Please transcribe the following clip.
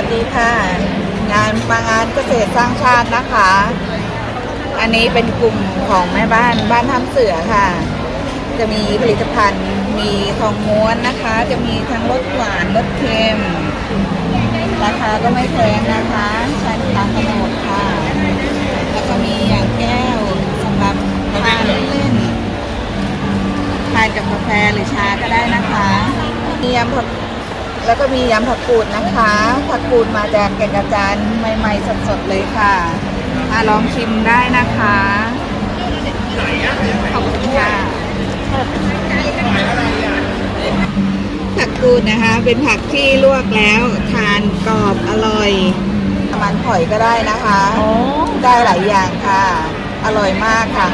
ัสดีค่ะ งานมางานเกษตรสร้างชาตินะคะ อันนี้เป็นกลุ่มของแม่บ้านบ้านทำเสือค่ะ จะมีผลิตภัณฑ์ มีทองม้วนนะคะ จะมีทั้งรสหวานรสเค็ม ราคาก็ไม่แพงนะคะใช้ตามกำหนดค่ะ แล้วก็มีอย่างแก้วสำหรับทานเล่นๆทานกับกาแฟหรือชาก็ได้นะคะมียำผัก แล้วก็มียำผักกูดนะคะ ผักกูดมาจากแก่งกระจานใหม่ ๆ สดๆเลยค่ะมาลองชิมได้นะคะขอบคุณค่ะผักกูดนะคะ เป็นผักที่ลวกแล้วทานกรอบอร่อยมันหอยก็ได้นะคะ ได้หลายอย่างค่ะ อร่อยมากค่ะ